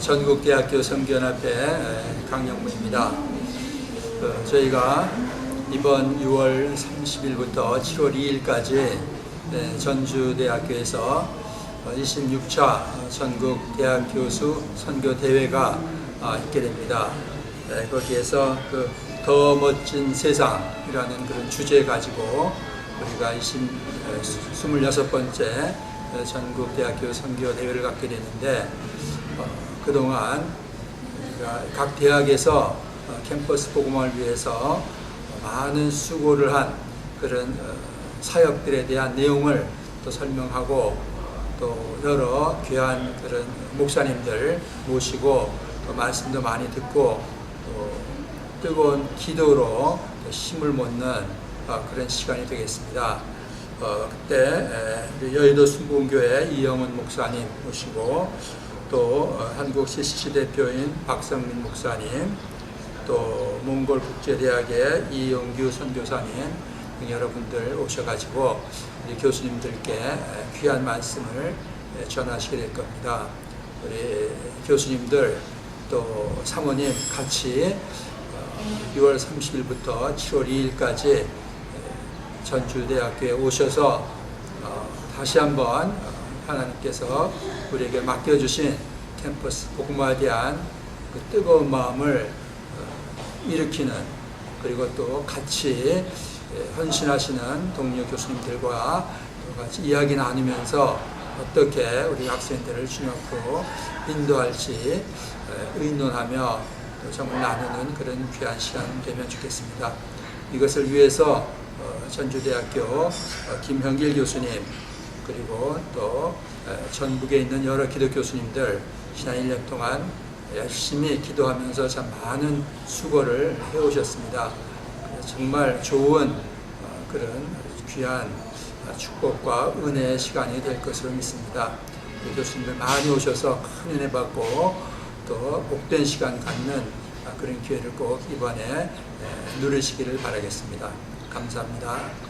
전국대학교 성견합회 강영무입니다. 어, 저희가 이번 6월 30일부터 7월 2일까지 전주대학교에서 26차 전국 대학 교수 선교 대회가 아, 있게 됩니다. 네, 거기에서 그 더 멋진 세상이라는 그런 주제 가지고 우리가 20, 26번째 전국 대학교 선교 대회를 갖게 되는데 어, 그동안 우리가 각 대학에서 어, 캠퍼스 복음화를 위해서 많은 수고를 한 그런 어, 사역들에 대한 내용을 또 설명하고 또 여러 귀한 그런 목사님들 모시고 또 말씀도 많이 듣고 또 뜨거운 기도로 또 힘을 어, 그런 시간이 되겠습니다. 어, 그때 에, 여의도 순복음교회 이영은 목사님 모시고 또 어, 한국 CCC 대표인 박성민 목사님, 또 몽골 국제대학의 이용규 선교사님 등 여러분들 오셔가지고 우리 교수님들께 귀한 말씀을 전하시게 될 겁니다. 우리 교수님들 또 사모님 같이 6월 30일부터 7월 2일까지 전주대학교에 오셔서 어, 다시 한번 어, 하나님께서 우리에게 맡겨주신 캠퍼스 복음화에 대한 그 뜨거운 마음을 어, 일으키는 그리고 또 같이 헌신하시는 동료 교수님들과 같이 이야기 나누면서 어떻게 우리 학생들을 앞으로 인도할지 의논하며 정을 나누는 그런 귀한 시간 되면 좋겠습니다. 이것을 위해서 전주대학교 김형길 교수님 그리고 또 전국에 있는 여러 기독 교수님들 지난 1년 동안 열심히 기도하면서 참 많은 수고를 해오셨습니다. 정말 좋은 어, 그런 귀한 축복과 은혜의 시간이 될 것으로 믿습니다. 교수님들 많이 오셔서 큰 은혜 받고 또 복된 시간 갖는 그런 기회를 꼭 이번에 누리시기를 바라겠습니다. 감사합니다.